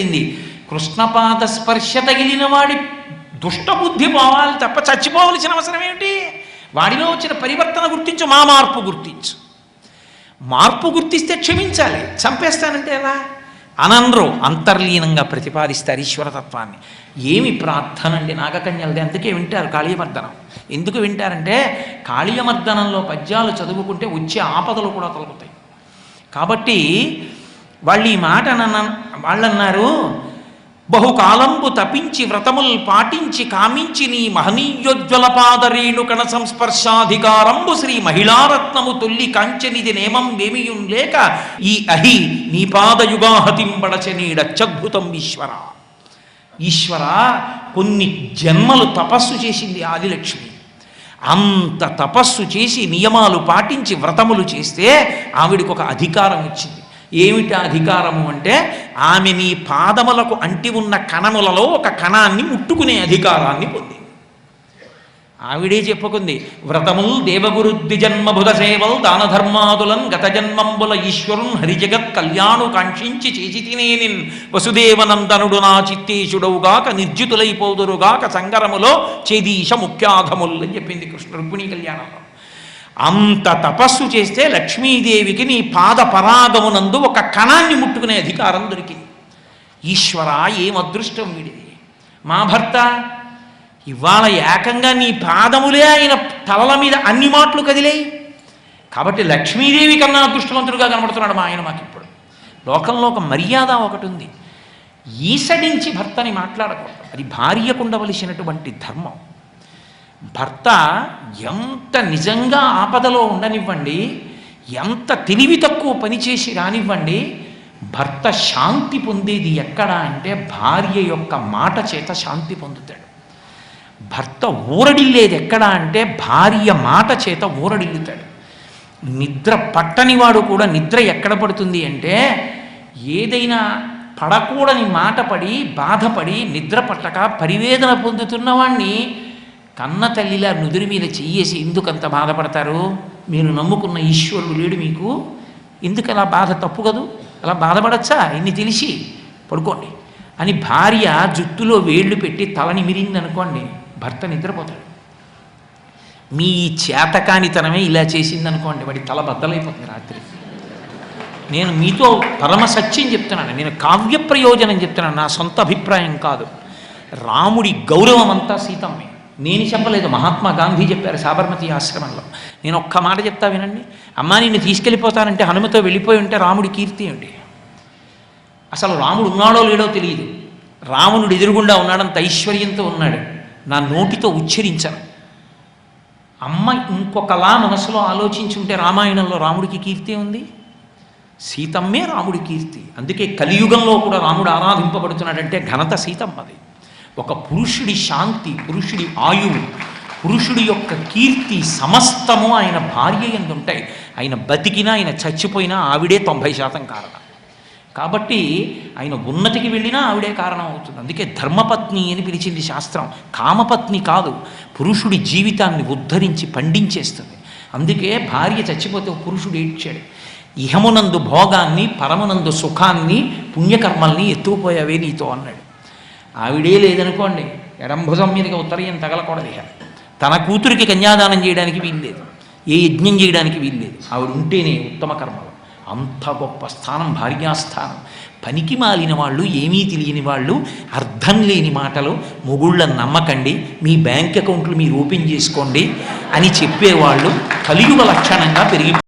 అయింది కృష్ణపాద స్పర్శ తగిలిన వాడి దుష్టబుద్ధి పోవాలి తప్ప చచ్చిపోవలసిన అవసరం ఏమిటి? వాడిలో వచ్చిన పరివర్తన గుర్తించు మా మార్పు గుర్తించు. మార్పు గుర్తిస్తే క్షమించాలి. చంపేస్తానంటే ఎలా? అనన్రో అంతర్లీనంగా ప్రతిపాదిస్తారు ఈశ్వరతత్వాన్ని ఏమి ప్రార్థన అండి నాగకన్యలది అందుకే వింటారు కాళీయమర్దనం. ఎందుకు వింటారంటే కాళీయమర్దనంలో పద్యాలు చదువుకుంటే వచ్చే ఆపదలు కూడా తొలగుతాయి. కాబట్టి వాళ్ళు ఈ మాట వాళ్ళన్నారు బహుకాలంబు తపించి వ్రతముల్ పాటించి కామించి నీ మహనీయోజ్వల పాదరేణు కణ సంస్పర్శాధికారంబు శ్రీ మహిళారత్నము తొల్లి కాంచనిది నేమం వేమియుం లేక ఈ అహి నీ పాదయుగాహతింబడచనీడచ్చద్భుతం ఈశ్వర. ఈశ్వర కొన్ని జన్మలు తపస్సు చేసింది ఆదిలక్ష్మి. అంత తపస్సు చేసి నియమాలు పాటించి వ్రతములు చేస్తే ఆవిడికి ఒక అధికారం వచ్చింది ఏమిటి అధికారము అంటే ఆమె నీ పాదములకు అంటి ఉన్న కణములలో ఒక కణాన్ని ముట్టుకునే అధికారాన్ని పొంది. ఆవిడే చెప్పుకుంది వ్రతముల్ దేవగురు ద్విజన్మభుత సేవల్ దాన ధర్మాదులన్ గత జన్మంబుల ఈశ్వరున్ హరిజగత్ కళ్యాణు కాంక్షించి చేసి తినేనిన్ వసుదేవనందనుడు నా చిత్తేశుడవుగాక నిర్జితులైపోదురుగాక సంగరములో చేదీశ ముఖ్యాధముల్ అని చెప్పింది కృష్ణ రుక్మిణీ కళ్యాణంలో. అంత తపస్సు చేస్తే లక్ష్మీదేవికి నీ పాద పరాగమునందు ఒక కణాన్ని ముట్టుకునే అధికారం దొరికింది. ఈశ్వర ఏం అదృష్టం వీడిది? మా భర్త ఇవాళ ఏకంగా నీ పాదములే ఆయన తలల మీద అన్ని మాటలు కదిలేయి. కాబట్టి లక్ష్మీదేవి కన్నా అదృష్టవంతుడుగా కనబడుతున్నాడు మా ఆయన మాకు ఇప్పుడు లోకంలో ఒక మర్యాద ఒకటి ఉంది. ఈసడించి భర్తని మాట్లాడకూడదు. అది భార్యకు ఉండవలసినటువంటి ధర్మం. భర్త ఎంత నిజంగా ఆపదలో ఉండనివ్వండి ఎంత తెలివి తక్కువ పనిచేసి రానివ్వండి భర్త శాంతి పొందేది ఎక్కడ అంటే భార్య యొక్క మాట చేత శాంతి పొందుతాడు. భర్త ఊరడిల్లేది ఎక్కడ అంటే భార్య మాట చేత ఊరడిల్లుతాడు. నిద్ర పట్టనివాడు కూడా నిద్ర ఎక్కడ పడుతుంది అంటే ఏదైనా పడకూడని మాట పడి బాధపడి నిద్ర పట్టక పరివేదన పొందుతున్నవాణ్ణి కన్న తల్లిలా నుదురి మీద చెయ్యేసి ఎందుకు అంత బాధపడతారు? మీరు నమ్ముకున్న ఈశ్వరుడు లేడు మీకు. ఎందుకు అలా బాధ తప్పు కదూ? అలా బాధపడచ్చా? ఇన్ని తెలిసి పడుకోండి. అని భార్య జుట్టులో వేళ్ళు పెట్టి తలని మిరింది అనుకోండి భర్త నిద్రపోతాడు. మీ చేతకానితనమే ఇలా చేసింది అనుకోండి వాడి తల బద్దలైపోతుంది రాత్రి. నేను మీతో పరమ సత్యం చెప్తున్నాను నేను కావ్య ప్రయోజనం చెప్తున్నాను నా సొంత అభిప్రాయం కాదు. రాముడి గౌరవం అంతా సీతమ్మే. నేను చెప్పలేదు. మహాత్మా గాంధీ చెప్పారు సాబర్మతి ఆశ్రమంలో. నేను ఒక్క మాట చెప్తా వినండి. అమ్మా నిన్ను తీసుకెళ్ళిపోతానంటే హనుమతో వెళ్ళిపోయి ఉంటే రాముడి కీర్తి అండి అసలు రాముడు ఉన్నాడో లేడో తెలియదు. రావణుడు ఎదురుగుండా ఉన్నాడంత ఐశ్వర్యంతో ఉన్నాడు. నా నోటితో ఉచ్చరించను. అమ్మ ఇంకొకలా మనసులో ఆలోచించుంటే రామాయణంలో రాముడికి కీర్తి ఉంది? సీతమ్మే రాముడి కీర్తి. అందుకే కలియుగంలో కూడా రాముడు ఆరాధింపబడుతున్నాడంటే ఘనత సీతమ్మది. ఒక పురుషుడి శాంతి పురుషుడి ఆయువు పురుషుడి యొక్క కీర్తి సమస్తము ఆయన భార్య ఎందుంటాయి ఆయన బతికినా ఆయన చచ్చిపోయినా ఆవిడే తొంభై శాతం కారణం. కాబట్టి ఆయన ఉన్నతికి వెళ్ళినా ఆవిడే కారణం అవుతుంది. అందుకే ధర్మపత్ని అని పిలిచింది శాస్త్రం. కామపత్ని కాదు పురుషుడి జీవితాన్ని ఉద్ధరించి పండించేస్తుంది. అందుకే భార్య చచ్చిపోతే పురుషుడు ఏడ్చాడు. ఇహమునందు భోగాన్ని పరమునందు సుఖాన్ని పుణ్యకర్మల్ని ఎత్తుకుపోయావే నీతో అన్నాడు. ఆవిడే లేదనుకోండి. ఎడంభుజం మీదకి ఉత్తరయం తగలకూడదు ఇక. తన కూతురికి కన్యాదానం చేయడానికి వీల్లేదు. ఏ యజ్ఞం చేయడానికి వీల్లేదు. ఆవిడ ఉంటేనే ఉత్తమ కర్మలు. అంత గొప్ప స్థానం భార్యాస్థానం. పనికి మాలిన వాళ్ళు ఏమీ తెలియని వాళ్ళు అర్థం లేని మాటలు మొగుళ్ళని నమ్మకండి మీ బ్యాంక్ అకౌంట్లు మీరు ఓపెన్ చేసుకోండి అని చెప్పేవాళ్ళు కలియుగ లక్షణంగా పెరిగి